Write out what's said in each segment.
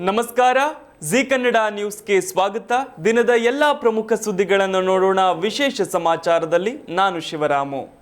ನಮಸ್ಕಾರ. ಜಿ ಕನ್ನಡ ನ್ಯೂಸ್ಗೆ ಸ್ವಾಗತ. ದಿನದ ಎಲ್ಲ ಪ್ರಮುಖ ಸುದ್ದಿಗಳನ್ನು ನೋಡೋಣ. ವಿಶೇಷ ಸಮಾಚಾರದಲ್ಲಿ ನಾನು ಶಿವರಾಮು.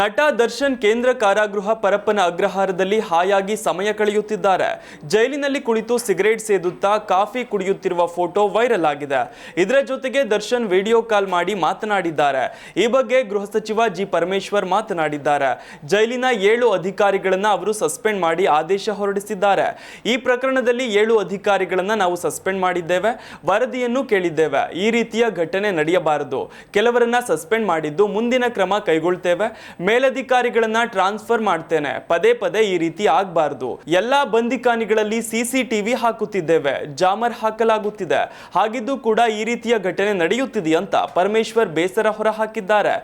ನಟ ದರ್ಶನ್ ಕೇಂದ್ರ ಕಾರಾಗೃಹ ಪರಪ್ಪನ ಅಗ್ರಹಾರದಲ್ಲಿ ಹಾಯಾಗಿ ಸಮಯ ಕಳೆಯುತ್ತಿದ್ದಾರೆ. ಜೈಲಿನಲ್ಲಿ ಕುಳಿತು ಸಿಗರೇಟ್ ಸೇದುತ್ತಾ ಕಾಫಿ ಕುಡಿಯುತ್ತಿರುವ ಫೋಟೋ ವೈರಲ್ ಆಗಿದೆ. ಇದರ ಜೊತೆಗೆ ದರ್ಶನ್ ವಿಡಿಯೋ ಕಾಲ್ ಮಾಡಿ ಮಾತನಾಡಿದ್ದಾರೆ. ಈ ಬಗ್ಗೆ ಗೃಹ ಸಚಿವ ಜಿ ಪರಮೇಶ್ವರ್ ಮಾತನಾಡಿದ್ದಾರೆ. ಜೈಲಿನ ಏಳು ಅಧಿಕಾರಿಗಳನ್ನು ಅವರು ಸಸ್ಪೆಂಡ್ ಮಾಡಿ ಆದೇಶ ಹೊರಡಿಸಿದ್ದಾರೆ. ಈ ಪ್ರಕರಣದಲ್ಲಿ ಏಳು ಅಧಿಕಾರಿಗಳನ್ನು ನಾವು ಸಸ್ಪೆಂಡ್ ಮಾಡಿದ್ದೇವೆ. ವರದಿಯನ್ನು ಕೇಳಿದ್ದೇವೆ. ಈ ರೀತಿಯ ಘಟನೆ ನಡೆಯಬಾರದು. ಕೆಲವರನ್ನ ಸಸ್ಪೆಂಡ್ ಮಾಡಿದ್ದು ಮುಂದಿನ ಕ್ರಮ ಕೈಗೊಳ್ತೇವೆ. ಮೇಲಧಿಕಾರಿಗಳನ್ನ ಟ್ರಾನ್ಸ್ಫರ್ ಮಾಡ್ತೇನೆ. ಪದೇ ಪದೇ ಈ ರೀತಿ ಆಗಬಾರದು. ಎಲ್ಲಾ ಬಂದಿಖಾನಿಗಳಲ್ಲಿ ಸಿಸಿಟಿವಿ ಹಾಕುತ್ತಿದ್ದೇವೆ. ಜಾಮರ್ ಹಾಕಲಾಗುತ್ತಿದೆ. ಹಾಗಿದ್ದು ಕೂಡ ಈ ರೀತಿಯ ಘಟನೆ ನಡೆಯುತ್ತಿದೆ ಅಂತ ಪರಮೇಶ್ವರ್ ಬೇಸರ ಹೊರಹಾಕಿದ್ದಾರೆ.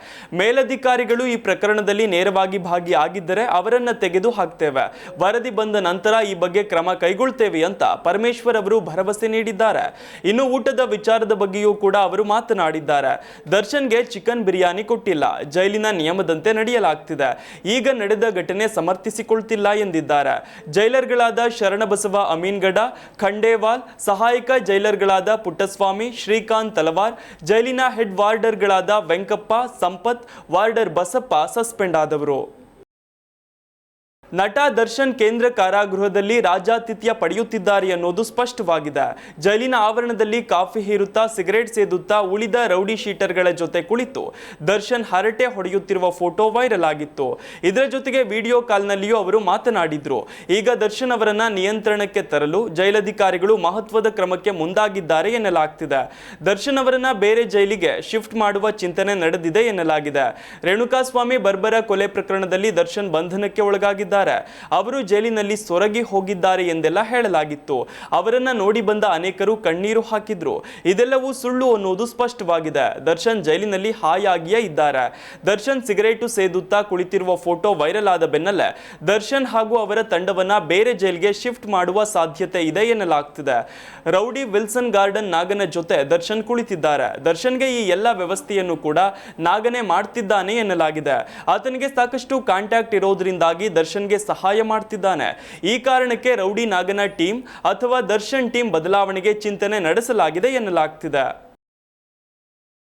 ಮೇಲಧಿಕಾರಿಗಳು ಈ ಪ್ರಕರಣದಲ್ಲಿ ನೇರವಾಗಿ ಭಾಗಿಯಾಗಿದ್ದರೆ ಅವರನ್ನ ತೆಗೆದು ಹಾಕ್ತೇವೆ. ವರದಿ ಬಂದ ನಂತರ ಈ ಬಗ್ಗೆ ಕ್ರಮ ಕೈಗೊಳ್ತೇವೆ ಅಂತ ಪರಮೇಶ್ವರ್ ಅವರು ಭರವಸೆ ನೀಡಿದ್ದಾರೆ. ಇನ್ನು ಊಟದ ವಿಚಾರದ ಬಗ್ಗೆಯೂ ಕೂಡ ಅವರು ಮಾತನಾಡಿದ್ದಾರೆ. ದರ್ಶನ್ಗೆ ಚಿಕನ್ ಬಿರಿಯಾನಿ ಕೊಟ್ಟಿಲ್ಲ. ಜೈಲಿನ ನಿಯಮದಂತೆ ನಡೆಯಲಾಗ್ತಿದೆ. ಈಗ ನಡೆದ ಘಟನೆ ಸಮರ್ಥಿಸಿಕೊಳ್ತಿಲ್ಲ ಎಂದಿದ್ದಾರೆ. ಜೈಲರ್ಗಳಾದ ಶರಣಬಸವ ಅಮೀನ್ಗಡ, ಖಂಡೇವಾಲ್, ಸಹಾಯಕ ಜೈಲರ್ಗಳಾದ ಪುಟ್ಟಸ್ವಾಮಿ, ಶ್ರೀಕಾಂತ್ ತಲವಾರ್, ಜೈಲಿನ ಹೆಡ್ ವಾರ್ಡರ್ಗಳಾದ ವೆಂಕಪ್ಪ, ಸಂಪತ್, ವಾರ್ಡರ್ ಬಸಪ್ಪ ಸಸ್ಪೆಂಡ್ ಆದವರು. ನಟ ದರ್ಶನ್ ಕೇಂದ್ರ ಕಾರಾಗೃಹದಲ್ಲಿ ರಾಜಾತಿಥ್ಯ ಪಡೆಯುತ್ತಿದ್ದಾರೆ ಅನ್ನೋದು ಸ್ಪಷ್ಟವಾಗಿದೆ. ಜೈಲಿನ ಆವರಣದಲ್ಲಿ ಕಾಫಿ ಹೀರುತ್ತಾ, ಸಿಗರೇಟ್ ಸೇದುತ್ತಾ, ಉಳಿದ ರೌಡಿ ಶೀಟರ್ಗಳ ಜೊತೆ ಕುಳಿತು ದರ್ಶನ್ ಹರಟೆ ಹೊಡೆಯುತ್ತಿರುವ ಫೋಟೋ ವೈರಲ್ ಆಗಿತ್ತು. ಇದರ ಜೊತೆಗೆ ವಿಡಿಯೋ ಕಾಲ್ನಲ್ಲಿಯೂ ಅವರು ಮಾತನಾಡಿದ್ರು. ಈಗ ದರ್ಶನ್ ಅವರನ್ನ ನಿಯಂತ್ರಣಕ್ಕೆ ತರಲು ಜೈಲಧಿಕಾರಿಗಳು ಮಹತ್ವದ ಕ್ರಮಕ್ಕೆ ಮುಂದಾಗಿದ್ದಾರೆ ಎನ್ನಲಾಗ್ತಿದೆ. ದರ್ಶನ್ ಅವರನ್ನ ಬೇರೆ ಜೈಲಿಗೆ ಶಿಫ್ಟ್ ಮಾಡುವ ಚಿಂತನೆ ನಡೆದಿದೆ ಎನ್ನಲಾಗಿದೆ. ರೇಣುಕಾಸ್ವಾಮಿ ಬರ್ಬರ ಕೊಲೆ ಪ್ರಕರಣದಲ್ಲಿ ದರ್ಶನ್ ಬಂಧನಕ್ಕೆ ಒಳಗಾಗಿದ್ದಾರೆ. ಅವರು ಜೈಲಿನಲ್ಲಿ ಸೊರಗಿ ಹೋಗಿದ್ದಾರೆ ಎಂದೆಲ್ಲ ಹೇಳಲಾಗಿತ್ತು. ಅವರನ್ನ ನೋಡಿ ಬಂದ ಅನೇಕರು ಕಣ್ಣೀರು ಹಾಕಿದ್ರು. ಇದೆಲ್ಲವೂ ಸುಳ್ಳು ಅನ್ನೋದು ಸ್ಪಷ್ಟವಾಗಿದೆ. ದರ್ಶನ್ ಜೈಲಿನಲ್ಲಿ ಹಾಯಾಗಿಯೇ ಇದ್ದಾರೆ. ದರ್ಶನ್ ಸಿಗರೇಟು ಸೇದುತ್ತಾ ಕುಳಿತಿರುವ ಫೋಟೋ ವೈರಲ್ ಆದ ಬೆನ್ನಲ್ಲೇ ದರ್ಶನ್ ಹಾಗೂ ಅವರ ತಂಡವನ್ನ ಬೇರೆ ಜೈಲ್ಗೆ ಶಿಫ್ಟ್ ಮಾಡುವ ಸಾಧ್ಯತೆ ಇದೆ ಎನ್ನಲಾಗ್ತಿದೆ. ರೌಡಿ ವಿಲ್ಸನ್ ಗಾರ್ಡನ್ ನಾಗನ ಜೊತೆ ದರ್ಶನ್ ಕುಳಿತಿದ್ದಾರೆ. ದರ್ಶನ್ಗೆ ಈ ಎಲ್ಲ ವ್ಯವಸ್ಥೆಯನ್ನು ಕೂಡ ನಾಗನೇ ಮಾಡ್ತಿದ್ದಾನೆ ಎನ್ನಲಾಗಿದೆ. ಆತನಿಗೆ ಸಾಕಷ್ಟು ಕಾಂಟ್ಯಾಕ್ಟ್ ಇರೋದ್ರಿಂದಾಗಿ ದರ್ಶನ್ಗೆ ಸಹಾಯ ಮಾಡ್ತಿದ್ದಾನೆ. ಈ ಕಾರಣಕ್ಕೆ ರೌಡಿ ನಾಗನ ಟೀಮ್ ಅಥವಾ ದರ್ಶನ್ ಟೀಮ್ ಬದಲಾವಣೆಗೆ ಚಿಂತನೆ ನಡೆಸಲಾಗಿದೆ ಎನ್ನಲಾಗ್ತಿದೆ.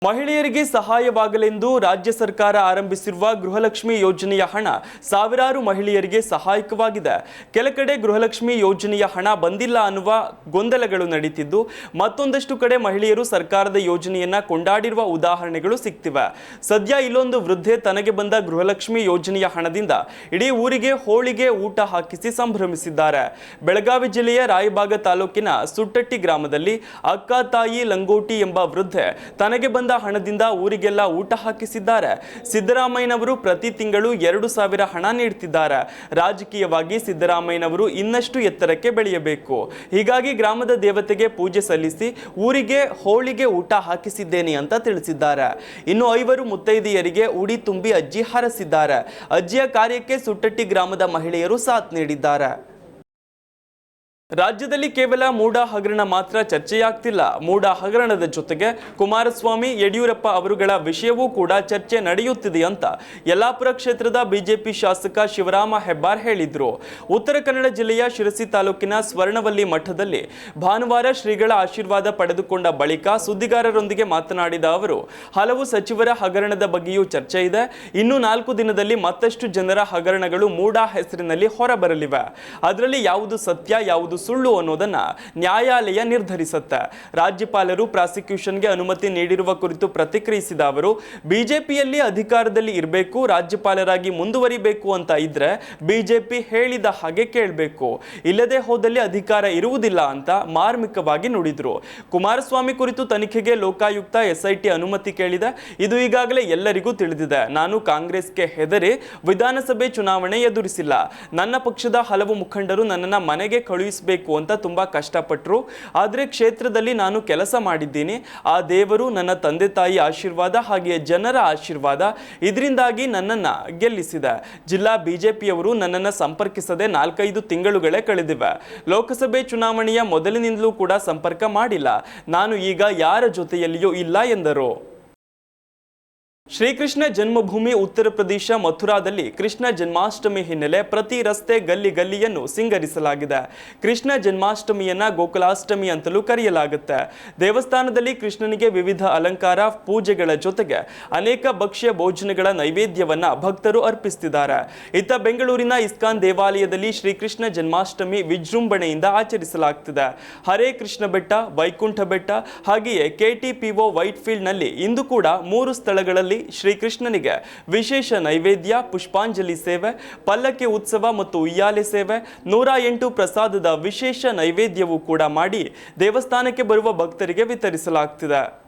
ಮಹಿಳೆಯರಿಗೆ ಸಹಾಯವಾಗಲೆಂದು ರಾಜ್ಯ ಸರ್ಕಾರ ಆರಂಭಿಸಿರುವ ಗೃಹಲಕ್ಷ್ಮಿ ಯೋಜನೆಯ ಹಣ ಸಾವಿರಾರು ಮಹಿಳೆಯರಿಗೆ ಸಹಾಯಕವಾಗಿದೆ. ಕೆಲ ಕಡೆ ಗೃಹಲಕ್ಷ್ಮಿ ಯೋಜನೆಯ ಹಣ ಬಂದಿಲ್ಲ ಅನ್ನುವ ಗೊಂದಲಗಳು ನಡೀತಿದ್ದು, ಮತ್ತೊಂದಷ್ಟು ಕಡೆ ಮಹಿಳೆಯರು ಸರ್ಕಾರದ ಯೋಜನೆಯನ್ನ ಕೊಂಡಾಡಿರುವ ಉದಾಹರಣೆಗಳು ಸಿಗ್ತಿವೆ ಸದ್ಯ ಇಲ್ಲೊಂದು ವೃದ್ಧೆ ತನಗೆ ಬಂದ ಗೃಹಲಕ್ಷ್ಮಿ ಯೋಜನೆಯ ಹಣದಿಂದ ಇಡೀ ಊರಿಗೆ ಹೋಳಿಗೆ ಊಟ ಹಾಕಿಸಿ ಸಂಭ್ರಮಿಸಿದ್ದಾರೆ. ಬೆಳಗಾವಿ ಜಿಲ್ಲೆಯ ರಾಯಬಾಗ ತಾಲೂಕಿನ ಸುಟ್ಟಟ್ಟಿ ಗ್ರಾಮದಲ್ಲಿ ಅಕ್ಕ ತಾಯಿ ಲಂಗೋಟಿ ಎಂಬ ವೃದ್ಧೆ ತನಗೆ ಬಂದ ಹಣದಿಂದ ಊರಿಗೆಲ್ಲ ಊಟ ಹಾಕಿಸಿದ್ದಾರೆ. ಸಿದ್ದರಾಮಯ್ಯನವರು ಪ್ರತಿ ತಿಂಗಳು ಎರಡು ಸಾವಿರ ಹಣ ನೀಡುತ್ತಿದ್ದಾರೆ ರಾಜಕೀಯವಾಗಿ ಸಿದ್ದರಾಮಯ್ಯನವರು ಇನ್ನಷ್ಟು ಎತ್ತರಕ್ಕೆ ಬೆಳೆಯಬೇಕು. ಹೀಗಾಗಿ ಗ್ರಾಮದ ದೇವತೆಗೆ ಪೂಜೆ ಸಲ್ಲಿಸಿ ಊರಿಗೆ, ಹೋಳಿಗೆ ಊಟ ಹಾಕಿಸಿದ್ದೇನೆ ಅಂತ ತಿಳಿಸಿದ್ದಾರೆ. ಇನ್ನು ಐವರು ಮುತ್ತೈದೆಯರಿಗೆ ಉಡಿ ತುಂಬಿ ಅಜ್ಜಿ ಹಾರಿಸಿದ್ದಾರೆ. ಅಜ್ಜಿಯ ಕಾರ್ಯಕ್ಕೆ ಸುಟ್ಟಟ್ಟಿ ಗ್ರಾಮದ ಮಹಿಳೆಯರು ಸಾಥ್ ನೀಡಿದ್ದಾರೆ. ರಾಜ್ಯದಲ್ಲಿ ಕೇವಲ ಮೂಡ ಹಗರಣ ಮಾತ್ರ ಚರ್ಚೆಯಾಗ್ತಿಲ್ಲ. ಮೂಡ ಹಗರಣದ ಜೊತೆಗೆ ಕುಮಾರಸ್ವಾಮಿ, ಯಡಿಯೂರಪ್ಪ ಅವರುಗಳ ವಿಷಯವೂ ಕೂಡ ಚರ್ಚೆ ನಡೆಯುತ್ತಿದೆ ಅಂತ ಯಲ್ಲಾಪುರ ಕ್ಷೇತ್ರದ ಬಿಜೆಪಿ ಶಾಸಕ ಶಿವರಾಮ ಹೆಬ್ಬಾರ್ ಹೇಳಿದ್ರು. ಉತ್ತರ ಕನ್ನಡ ಜಿಲ್ಲೆಯ ಶಿರಸಿ ತಾಲೂಕಿನ ಸ್ವರ್ಣವಲ್ಲಿ ಮಠದಲ್ಲಿ ಭಾನುವಾರ ಶ್ರೀಗಳ ಆಶೀರ್ವಾದ ಪಡೆದುಕೊಂಡ ಬಳಿಕ ಸುದ್ದಿಗಾರರೊಂದಿಗೆ ಮಾತನಾಡಿದ ಅವರು, ಹಲವು ಸಚಿವರ ಹಗರಣದ ಬಗ್ಗೆಯೂ ಚರ್ಚೆ ಇದೆ. ಇನ್ನು ನಾಲ್ಕು ದಿನದಲ್ಲಿ ಮತ್ತಷ್ಟು ಜನರ ಹಗರಣಗಳು ಮೂಡ ಹೆಸರಿನಲ್ಲಿ ಹೊರಬರಲಿವೆ. ಅದರಲ್ಲಿ ಯಾವುದು ಸತ್ಯ, ಯಾವುದು ಸುಳ್ಳು ಅನ್ನೋದನ್ನು ನ್ಯಾಯಾಲಯ ನಿರ್ಧರಿಸುತ್ತೆ. ರಾಜ್ಯಪಾಲರು ಪ್ರಾಸಿಕ್ಯೂಷನ್ಗೆ ಅನುಮತಿ ನೀಡಿರುವ ಕುರಿತು ಪ್ರತಿಕ್ರಿಯಿಸಿದ ಅವರು, ಬಿಜೆಪಿಯಲ್ಲಿ ಅಧಿಕಾರದಲ್ಲಿ ಇರಬೇಕು, ರಾಜ್ಯಪಾಲರಾಗಿ ಮುಂದುವರಿಬೇಕು ಅಂತ ಇದ್ರೆ ಬಿಜೆಪಿ ಹೇಳಿದ ಹಾಗೆ ಕೇಳಬೇಕು. ಇಲ್ಲದೆ ಹೋದಲ್ಲಿ ಅಧಿಕಾರ ಇರುವುದಿಲ್ಲ ಅಂತ ಮಾರ್ಮಿಕವಾಗಿ ನುಡಿದ್ರು. ಕುಮಾರಸ್ವಾಮಿ ಕುರಿತು ತನಿಖೆಗೆ ಲೋಕಾಯುಕ್ತ ಎಸ್ಐಟಿ ಅನುಮತಿ ಕೇಳಿದೆ. ಇದು ಈಗಾಗಲೇ ಎಲ್ಲರಿಗೂ ತಿಳಿದಿದೆ. ನಾನು ಕಾಂಗ್ರೆಸ್ಗೆ ಹೆದರಿ ವಿಧಾನಸಭೆ ಚುನಾವಣೆ ಎದುರಿಸಿಲ್ಲ. ನನ್ನ ಪಕ್ಷದ ಹಲವು ಮುಖಂಡರು ನನ್ನನ್ನು ಮನೆಗೆ ಕಳುಹಿಸಬೇಕು ಅಂತ ತುಂಬ ಕಷ್ಟಪಟ್ಟರು ಆದರೆ ಕ್ಷೇತ್ರದಲ್ಲಿ ನಾನು ಕೆಲಸ ಮಾಡಿದ್ದೀನಿ. ಆ ದೇವರು ನನ್ನ ತಂದೆ ತಾಯಿ ಆಶೀರ್ವಾದ ಹಾಗೆಯೇ ಜನರ ಆಶೀರ್ವಾದ. ಇದರಿಂದಾಗಿ ನನ್ನನ್ನು ಗೆಲ್ಲಿಸಿದೆ. ಜಿಲ್ಲಾ ಬಿಜೆಪಿಯವರು ನನ್ನನ್ನು ಸಂಪರ್ಕಿಸದೆ ನಾಲ್ಕೈದು ತಿಂಗಳುಗಳೇ ಕಳೆದಿವೆ. ಲೋಕಸಭೆ ಚುನಾವಣೆಯ ಮೊದಲಿನಿಂದಲೂ ಕೂಡ ಸಂಪರ್ಕ ಮಾಡಿಲ್ಲ. ನಾನು ಈಗ ಯಾರ ಜೊತೆಯಲ್ಲಿಯೂ ಇಲ್ಲ ಎಂದರು. ಶ್ರೀಕೃಷ್ಣ ಜನ್ಮಭೂಮಿ ಉತ್ತರ ಪ್ರದೇಶ ಮಥುರಾದಲ್ಲಿ ಕೃಷ್ಣ ಜನ್ಮಾಷ್ಟಮಿ ಹಿನ್ನೆಲೆ ಪ್ರತಿ ರಸ್ತೆ ಗಲ್ಲಿ ಗಲ್ಲಿಯನ್ನು ಸಿಂಗರಿಸಲಾಗಿದೆ. ಕೃಷ್ಣ ಜನ್ಮಾಷ್ಟಮಿಯನ್ನು ಗೋಕುಲಾಷ್ಟಮಿ ಅಂತಲೂ ಕರೆಯಲಾಗುತ್ತೆ. ದೇವಸ್ಥಾನದಲ್ಲಿ ಕೃಷ್ಣನಿಗೆ ವಿವಿಧ ಅಲಂಕಾರ, ಪೂಜೆಗಳ ಜೊತೆಗೆ ಅನೇಕ ಭಕ್ಷ್ಯ ಭೋಜನಗಳ ನೈವೇದ್ಯವನ್ನ ಭಕ್ತರು ಅರ್ಪಿಸುತ್ತಿದ್ದಾರೆ ಇತ್ತ ಬೆಂಗಳೂರಿನ ಇಸ್ಕಾನ್ ದೇವಾಲಯದಲ್ಲಿ ಶ್ರೀಕೃಷ್ಣ ಜನ್ಮಾಷ್ಟಮಿ ವಿಜೃಂಭಣೆಯಿಂದ ಆಚರಿಸಲಾಗ್ತಿದೆ. ಹರೇ ಕೃಷ್ಣ ಬೆಟ್ಟ, ವೈಕುಂಠ ಬೆಟ್ಟ ಹಾಗೆಯೇ ಕೆಟಿಪಿಒ ವೈಟ್ಫೀಲ್ಡ್ನಲ್ಲಿ ಇಂದು ಕೂಡ ಮೂರು ಸ್ಥಳಗಳಲ್ಲಿ ಶ್ರೀಕೃಷ್ಣನಿಗೆ ವಿಶೇಷ ನೈವೇದ್ಯ, ಪುಷ್ಪಾಂಜಲಿ ಸೇವೆ, ಪಲ್ಲಕ್ಕಿ ಉತ್ಸವ ಮತ್ತು ಉಯ್ಯಾಲೆ ಸೇವೆ, ನೂರ ಎಂಟು ಪ್ರಸಾದದ ವಿಶೇಷ ನೈವೇದ್ಯವೂ ಕೂಡ ಮಾಡಿ ದೇವಸ್ಥಾನಕ್ಕೆ ಬರುವ ಭಕ್ತರಿಗೆ ವಿತರಿಸಲಾಗ್ತಿದೆ.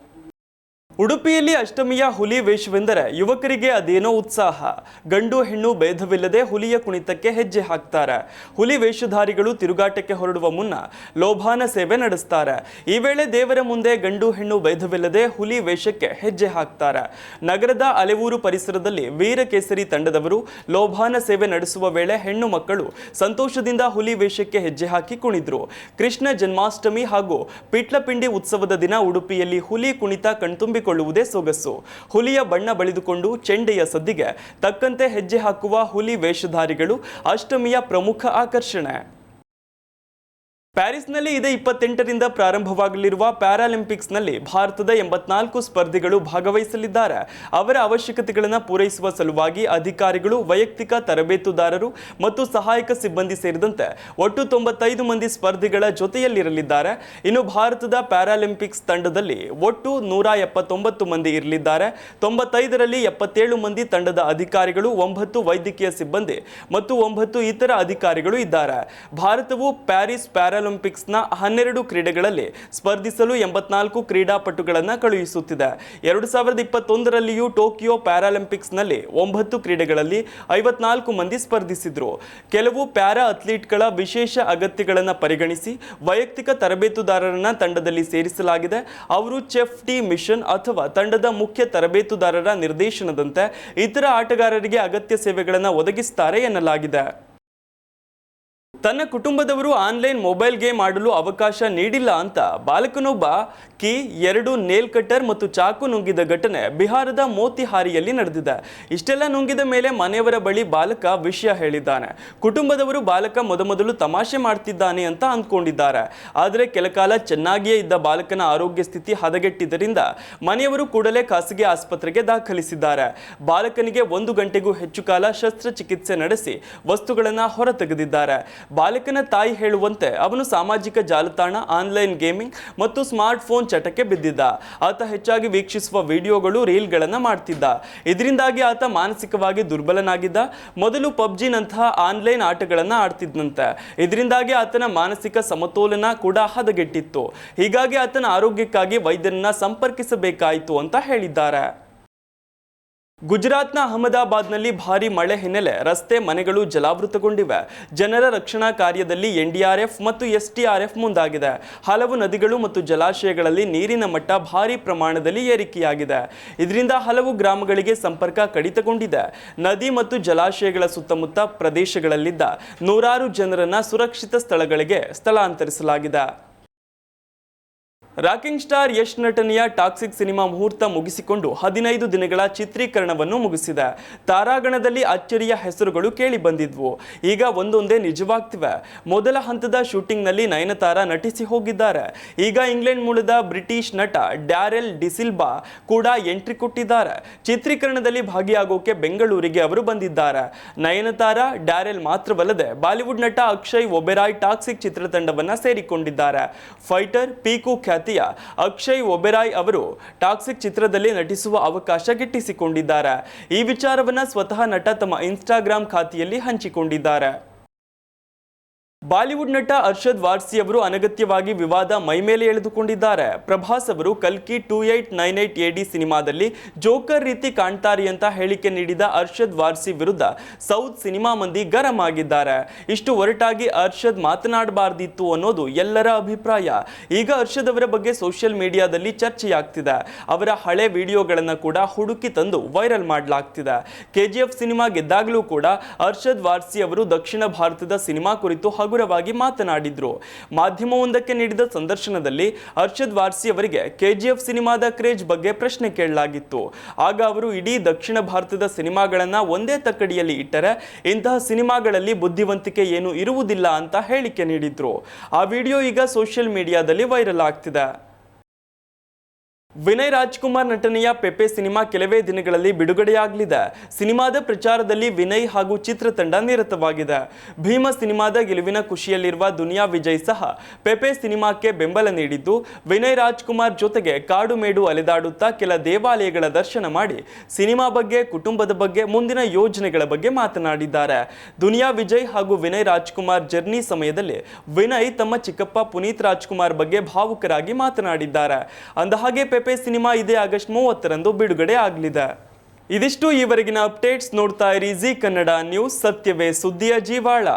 ಉಡುಪಿಯಲ್ಲಿ ಅಷ್ಟಮಿಯ ಹುಲಿ ವೇಷವೆಂದರೆ ಯುವಕರಿಗೆ ಅದೇನೋ ಉತ್ಸಾಹ. ಗಂಡು ಹೆಣ್ಣು ಭೇದವಿಲ್ಲದೆ ಹುಲಿಯ ಕುಣಿತಕ್ಕೆ ಹೆಜ್ಜೆ ಹಾಕ್ತಾರೆ. ಹುಲಿ ವೇಷಧಾರಿಗಳು ತಿರುಗಾಟಕ್ಕೆ ಹೊರಡುವ ಮುನ್ನ ಲೋಭಾನ ಸೇವೆ ನಡೆಸ್ತಾರೆ. ಈ ವೇಳೆ ದೇವರ ಮುಂದೆ ಗಂಡು ಹೆಣ್ಣು ಭೇದವಿಲ್ಲದೆ ಹುಲಿ ವೇಷಕ್ಕೆ ಹೆಜ್ಜೆ ಹಾಕ್ತಾರೆ. ನಗರದ ಅಲೆವೂರು ಪರಿಸರದಲ್ಲಿ ವೀರಕೇಸರಿ ತಂಡದವರು ಲೋಭಾನ ಸೇವೆ ನಡೆಸುವ ವೇಳೆ ಹೆಣ್ಣು ಮಕ್ಕಳು ಸಂತೋಷದಿಂದ ಹುಲಿ ವೇಷಕ್ಕೆ ಹೆಜ್ಜೆ ಹಾಕಿ ಕುಣಿದ್ರು. ಕೃಷ್ಣ ಜನ್ಮಾಷ್ಟಮಿ ಹಾಗೂ ಪಿಟ್ಲಪಿಂಡಿ ಉತ್ಸವದ ದಿನ ಉಡುಪಿಯಲ್ಲಿ ಹುಲಿ ಕುಣಿತ ಕಣ್ತುಂಬಿಕೊಳ್ಳುವುದೇ ಸೊಗಸು. ಹುಲಿಯ ಬಣ್ಣ ಬಳಿದುಕೊಂಡು ಚೆಂಡೆಯ ಸದ್ದಿಗೆ ತಕ್ಕಂತೆ ಹೆಜ್ಜೆ ಹಾಕುವ ಹುಲಿ ವೇಷಧಾರಿಗಳು ಅಷ್ಟಮಿಯ ಪ್ರಮುಖ ಆಕರ್ಷಣೆ. ಪ್ಯಾರಿಸ್ನಲ್ಲಿ ಇದೇ ಇಪ್ಪತ್ತೆಂಟರಿಂದ ಪ್ರಾರಂಭವಾಗಲಿರುವ ಪ್ಯಾರಾಲಿಂಪಿಕ್ಸ್ನಲ್ಲಿ ಭಾರತದ ಎಂಬತ್ನಾಲ್ಕು ಸ್ಪರ್ಧಿಗಳು ಭಾಗವಹಿಸಲಿದ್ದಾರೆ. ಅವರ ಅವಶ್ಯಕತೆಗಳನ್ನು ಪೂರೈಸುವ ಸಲುವಾಗಿ ಅಧಿಕಾರಿಗಳು, ವೈಯಕ್ತಿಕ ತರಬೇತುದಾರರು ಮತ್ತು ಸಹಾಯಕ ಸಿಬ್ಬಂದಿ ಸೇರಿದಂತೆ ಒಟ್ಟು ತೊಂಬತ್ತೈದು ಮಂದಿ ಸ್ಪರ್ಧಿಗಳ ಜೊತೆಯಲ್ಲಿರಲಿದ್ದಾರೆ. ಇನ್ನು ಭಾರತದ ಪ್ಯಾರಾಲಿಂಪಿಕ್ಸ್ ತಂಡದಲ್ಲಿ ಒಟ್ಟು ನೂರ ಎಪ್ಪತ್ತೊಂಬತ್ತು ಮಂದಿ ಇರಲಿದ್ದಾರೆ. ತೊಂಬತ್ತೈದರಲ್ಲಿ ಎಪ್ಪತ್ತೇಳು ಮಂದಿ ತಂಡದ ಅಧಿಕಾರಿಗಳು, ಒಂಬತ್ತು ವೈದ್ಯಕೀಯ ಸಿಬ್ಬಂದಿ ಮತ್ತು ಒಂಬತ್ತು ಇತರ ಅಧಿಕಾರಿಗಳು ಇದ್ದಾರೆ. ಭಾರತವು ಪ್ಯಾರಿಸ್ ಪ್ಯಾರಾಲಿಂಪಿಕ್ಸ್ನ ಹನ್ನೆರಡು ಕ್ರೀಡೆಗಳಲ್ಲಿ ಸ್ಪರ್ಧಿಸಲು ಎಂಬತ್ನಾಲ್ಕು ಕ್ರೀಡಾಪಟುಗಳನ್ನು ಕಳುಹಿಸುತ್ತಿದೆ. ಎರಡು ಸಾವಿರದ ಇಪ್ಪತ್ತೊಂದರಲ್ಲಿಯೂ ಟೋಕಿಯೋ ಪ್ಯಾರಾಲಿಂಪಿಕ್ಸ್ನಲ್ಲಿ ಒಂಬತ್ತು ಕ್ರೀಡೆಗಳಲ್ಲಿ ಐವತ್ನಾಲ್ಕು ಮಂದಿ ಸ್ಪರ್ಧಿಸಿದ್ರು. ಕೆಲವು ಪ್ಯಾರಾ ಅಥ್ಲೀಟ್ಗಳ ವಿಶೇಷ ಅಗತ್ಯಗಳನ್ನು ಪರಿಗಣಿಸಿ ವೈಯಕ್ತಿಕ ತರಬೇತುದಾರರನ್ನ ತಂಡದಲ್ಲಿ ಸೇರಿಸಲಾಗಿದೆ. ಅವರು ಚೆಫ್ ಟಿ ಮಿಷನ್ ಅಥವಾ ತಂಡದ ಮುಖ್ಯ ತರಬೇತುದಾರರ ನಿರ್ದೇಶನದಂತೆ ಇತರ ಆಟಗಾರರಿಗೆ ಅಗತ್ಯ ಸೇವೆಗಳನ್ನು ಒದಗಿಸುತ್ತಾರೆ ಎನ್ನಲಾಗಿದೆ. ತನ್ನ ಕುಟುಂಬದವರು ಆನ್ಲೈನ್ ಮೊಬೈಲ್ ಗೇಮ್ ಆಡಲು ಅವಕಾಶ ನೀಡಿಲ್ಲ ಅಂತ ಬಾಲಕನೊಬ್ಬ ಕಿ ಎರಡು ನೇಲ್ ಕಟ್ಟರ್ ಮತ್ತು ಚಾಕು ನುಂಗಿದ ಘಟನೆ ಬಿಹಾರದ ಮೋತಿಹಾರಿಯಲ್ಲಿ ನಡೆದಿದೆ. ಇಷ್ಟೆಲ್ಲ ನುಂಗಿದ ಮೇಲೆ ಮನೆಯವರ ಬಳಿ ಬಾಲಕ ವಿಷಯ ಹೇಳಿದ್ದಾನೆ. ಕುಟುಂಬದವರು ಬಾಲಕ ಮೊದಮೊದಲು ತಮಾಷೆ ಮಾಡ್ತಿದ್ದಾನೆ ಅಂತ ಅಂದ್ಕೊಂಡಿದ್ದಾರೆ. ಆದರೆ ಕೆಲಕಾಲ ಚೆನ್ನಾಗಿಯೇ ಇದ್ದ ಬಾಲಕನ ಆರೋಗ್ಯ ಸ್ಥಿತಿ ಹದಗೆಟ್ಟಿದ್ದರಿಂದ ಮನೆಯವರು ಕೂಡಲೇ ಖಾಸಗಿ ಆಸ್ಪತ್ರೆಗೆ ದಾಖಲಿಸಿದ್ದಾರೆ. ಬಾಲಕನಿಗೆ ಒಂದು ಗಂಟೆಗೂ ಹೆಚ್ಚು ಕಾಲ ಶಸ್ತ್ರಚಿಕಿತ್ಸೆ ನಡೆಸಿ ವಸ್ತುಗಳನ್ನು ಹೊರತೆಗೆದಿದ್ದಾರೆ. ಬಾಲಕನ ತಾಯಿ ಹೇಳುವಂತೆ ಅವನು ಸಾಮಾಜಿಕ ಜಾಲತಾಣ, ಆನ್ಲೈನ್ ಗೇಮಿಂಗ್ ಮತ್ತು ಸ್ಮಾರ್ಟ್ ಫೋನ್ ಚಟಕ್ಕೆ ಬಿದ್ದಿದ್ದ. ಆತ ಹೆಚ್ಚಾಗಿ ವೀಕ್ಷಿಸುವ ವಿಡಿಯೋಗಳು, ರೀಲ್ಗಳನ್ನು ಮಾಡ್ತಿದ್ದ. ಇದರಿಂದಾಗಿ ಆತ ಮಾನಸಿಕವಾಗಿ ದುರ್ಬಲನಾಗಿದ್ದ. ಮೊದಲು ಪಬ್ಜಿನಂತಹ ಆನ್ಲೈನ್ ಆಟಗಳನ್ನು ಆಡ್ತಿದ್ದಂತೆ ಇದರಿಂದಾಗಿ ಆತನ ಮಾನಸಿಕ ಸಮತೋಲನ ಕೂಡ ಹದಗೆಟ್ಟಿತ್ತು. ಹೀಗಾಗಿ ಆತನ ಆರೋಗ್ಯಕ್ಕಾಗಿ ವೈದ್ಯರನ್ನ ಸಂಪರ್ಕಿಸಬೇಕಾಯಿತು ಅಂತ ಹೇಳಿದ್ದಾರೆ. ಗುಜರಾತ್ನ ಅಹಮದಾಬಾದ್ನಲ್ಲಿ ಭಾರಿ ಮಳೆ ಹಿನ್ನೆಲೆ ರಸ್ತೆ ಮನೆಗಳು ಜಲಾವೃತಗೊಂಡಿವೆ. ಜನರ ರಕ್ಷಣಾ ಕಾರ್ಯದಲ್ಲಿ ಎನ್ಡಿಆರ್ಎಫ್ ಮತ್ತು ಎಸ್ಟಿಆರ್ಎಫ್ ಮುಂದಾಗಿದೆ. ಹಲವು ನದಿಗಳು ಮತ್ತು ಜಲಾಶಯಗಳಲ್ಲಿ ನೀರಿನ ಮಟ್ಟ ಭಾರಿ ಪ್ರಮಾಣದಲ್ಲಿ ಏರಿಕೆಯಾಗಿದೆ. ಇದರಿಂದ ಹಲವು ಗ್ರಾಮಗಳಿಗೆ ಸಂಪರ್ಕ ಕಡಿತಗೊಂಡಿದೆ. ನದಿ ಮತ್ತು ಜಲಾಶಯಗಳ ಸುತ್ತಮುತ್ತ ಪ್ರದೇಶಗಳಲ್ಲಿದ್ದ ನೂರಾರು ಜನರನ್ನು ಸುರಕ್ಷಿತ ಸ್ಥಳಗಳಿಗೆ ಸ್ಥಳಾಂತರಿಸಲಾಗಿದೆ. ರಾಕಿಂಗ್ ಸ್ಟಾರ್ ಯಶ್ ನಟನೆಯ ಟಾಕ್ಸಿಕ್ ಸಿನಿಮಾ ಮುಹೂರ್ತ ಮುಗಿಸಿಕೊಂಡು ಹದಿನೈದು ದಿನಗಳ ಚಿತ್ರೀಕರಣವನ್ನು ಮುಗಿಸಿದೆ. ತಾರಾಗಣದಲ್ಲಿ ಅಚ್ಚರಿಯ ಹೆಸರುಗಳು ಕೇಳಿ ಬಂದಿದ್ವು. ಈಗ ಒಂದೊಂದೇ ನಿಜವಾಗ್ತಿವೆ. ಮೊದಲ ಹಂತದ ಶೂಟಿಂಗ್ನಲ್ಲಿ ನಯನತಾರ ನಟಿಸಿ ಹೋಗಿದ್ದಾರೆ. ಈಗ ಇಂಗ್ಲೆಂಡ್ ಮೂಲದ ಬ್ರಿಟಿಷ್ ನಟ ಡ್ಯಾರೆಲ್ ಡಿಸಿಲ್ಬಾ ಕೂಡ ಎಂಟ್ರಿ ಕೊಟ್ಟಿದ್ದಾರೆ. ಚಿತ್ರೀಕರಣದಲ್ಲಿ ಭಾಗಿಯಾಗೋಕೆ ಬೆಂಗಳೂರಿಗೆ ಅವರು ಬಂದಿದ್ದಾರೆ. ನಯನತಾರ, ಡ್ಯಾರೆಲ್ ಮಾತ್ರವಲ್ಲದೆ ಬಾಲಿವುಡ್ ನಟ ಅಕ್ಷಯ್ ಒಬೆರಾಯ್ ಟಾಕ್ಸಿಕ್ ಚಿತ್ರತಂಡವನ್ನ ಸೇರಿಕೊಂಡಿದ್ದಾರೆ. ಫೈಟರ್ ಪೀಕು ಖ್ಯಾತಿಯ ಅಕ್ಷಯ್ ಒಬೆರಾಯ್ ಅವರು ಟಾಕ್ಸಿಕ್ ಚಿತ್ರದಲ್ಲಿ ನಟಿಸುವ ಅವಕಾಶ ಗಿಟ್ಟಿಸಿಕೊಂಡಿದ್ದಾರೆ. ಈ ವಿಚಾರವನ್ನ ಸ್ವತಃ ನಟ ತಮ್ಮ ಇನ್ಸ್ಟಾಗ್ರಾಂ ಖಾತೆಯಲ್ಲಿ ಹಂಚಿಕೊಂಡಿದ್ದಾರೆ. ಬಾಲಿವುಡ್ ನಟ ಅರ್ಷದ್ ವಾರ್ಸಿ ಅವರು ಅನಗತ್ಯವಾಗಿ ವಿವಾದ ಮೈಮೇಲೆ ಎಳೆದುಕೊಂಡಿದ್ದಾರೆ. ಪ್ರಭಾಸ್ ಅವರು ಕಲ್ಕಿ two eight nine eight D ಸಿನಿಮಾದಲ್ಲಿ ಜೋಕರ್ ರೀತಿ ಕಾಣ್ತಾರೆ ಅಂತ ಹೇಳಿಕೆ ನೀಡಿದ ಅರ್ಷದ್ ವಾರ್ಸಿ ವಿರುದ್ಧ ಸೌತ್ ಸಿನಿಮಾ ಮಂದಿ ಗರಂ ಆಗಿದ್ದಾರೆ. ಇಷ್ಟು ಒರಟಾಗಿ ಅರ್ಷದ್ ಮಾತನಾಡಬಾರ್ದಿತ್ತು ಅನ್ನೋದು ಎಲ್ಲರ ಅಭಿಪ್ರಾಯ. ಈಗ ಅರ್ಷದ್ ಅವರ ಬಗ್ಗೆ ಸೋಷಿಯಲ್ ಮೀಡಿಯಾದಲ್ಲಿ ಚರ್ಚೆಯಾಗ್ತಿದೆ. ಅವರ ಹಳೆ ವಿಡಿಯೋಗಳನ್ನು ಕೂಡ ಹುಡುಕಿ ತಂದು ವೈರಲ್ ಮಾಡಲಾಗ್ತಿದೆ. ಕೆಜಿಎಫ್ ಸಿನಿಮಾ ಗೆದ್ದಾಗಲೂ ಕೂಡ ಅರ್ಷದ್ ವಾರ್ಸಿ ಅವರು ದಕ್ಷಿಣ ಭಾರತದ ಸಿನಿಮಾ ಕುರಿತು ಹಾಗೂ ಹಗುರವಾಗಿ ಮಾತನಾಡಿದ್ರು. ಮಾಧ್ಯಮವೊಂದಕ್ಕೆ ನೀಡಿದ ಸಂದರ್ಶನದಲ್ಲಿ ಅರ್ಷದ್ ವಾರ್ಸಿ ಅವರಿಗೆ ಕೆಜಿಎಫ್ ಸಿನಿಮಾದ ಕ್ರೇಜ್ ಬಗ್ಗೆ ಪ್ರಶ್ನೆ ಕೇಳಲಾಗಿತ್ತು. ಆಗ ಅವರು ಇಡೀ ದಕ್ಷಿಣ ಭಾರತದ ಸಿನಿಮಾಗಳನ್ನ ಒಂದೇ ತಕ್ಕಡಿಯಲ್ಲಿ ಇಟ್ಟರೆ ಇಂತಹ ಸಿನಿಮಾಗಳಲ್ಲಿ ಬುದ್ಧಿವಂತಿಕೆ ಏನು ಇರುವುದಿಲ್ಲ ಅಂತ ಹೇಳಿಕೆ ನೀಡಿದ್ರು. ಆ ವಿಡಿಯೋ ಈಗ ಸೋಷಿಯಲ್ ಮೀಡಿಯಾದಲ್ಲಿ ವೈರಲ್ ಆಗ್ತಿದೆ. ವಿನಯ್ ರಾಜ್ಕುಮಾರ್ ನಟನೆಯ ಪೆಪೆ ಸಿನಿಮಾ ಕೆಲವೇ ದಿನಗಳಲ್ಲಿ ಬಿಡುಗಡೆಯಾಗಲಿದೆ. ಸಿನಿಮಾದ ಪ್ರಚಾರದಲ್ಲಿ ವಿನಯ್ ಹಾಗೂ ಚಿತ್ರತಂಡ ನಿರತವಾಗಿದೆ. ಭೀಮ ಸಿನಿಮಾದ ಗೆಲುವಿನ ಖುಷಿಯಲ್ಲಿರುವ ದುನಿಯಾ ವಿಜಯ್ ಸಹ ಪೆಪೆ ಸಿನಿಮಾಕ್ಕೆ ಬೆಂಬಲ ನೀಡಿದ್ದು, ವಿನಯ್ ರಾಜ್ಕುಮಾರ್ ಜೊತೆಗೆ ಕಾಡು ಮೇಡು ಅಲೆದಾಡುತ್ತಾ ಕೆಲ ದೇವಾಲಯಗಳ ದರ್ಶನ ಮಾಡಿ ಸಿನಿಮಾ ಬಗ್ಗೆ, ಕುಟುಂಬದ ಬಗ್ಗೆ, ಮುಂದಿನ ಯೋಜನೆಗಳ ಬಗ್ಗೆ ಮಾತನಾಡಿದ್ದಾರೆ. ದುನಿಯಾ ವಿಜಯ್ ಹಾಗೂ ವಿನಯ್ ರಾಜ್ಕುಮಾರ್ ಜರ್ನಿ ಸಮಯದಲ್ಲಿ ವಿನಯ್ ತಮ್ಮ ಚಿಕ್ಕಪ್ಪ ಪುನೀತ್ ರಾಜ್ಕುಮಾರ್ ಬಗ್ಗೆ ಭಾವುಕರಾಗಿ ಮಾತನಾಡಿದ್ದಾರೆ. ಅಂದಹಾಗೆ, ಪೆಪೆ ಸಿನಿಮಾ ಇದೇ ಆಗಸ್ಟ್ ಮೂವತ್ತರಂದು ಬಿಡುಗಡೆ ಆಗಲಿದೆ. ಇದಿಷ್ಟು ಈವರೆಗಿನ ಅಪ್ಡೇಟ್ಸ್ ನೋಡ್ತಾ ಇರಿ ಜಿ ಕನ್ನಡ ನ್ಯೂಸ್ ಸತ್ಯವೇ ಸುದ್ದಿಯ ಜೀವಾಳ.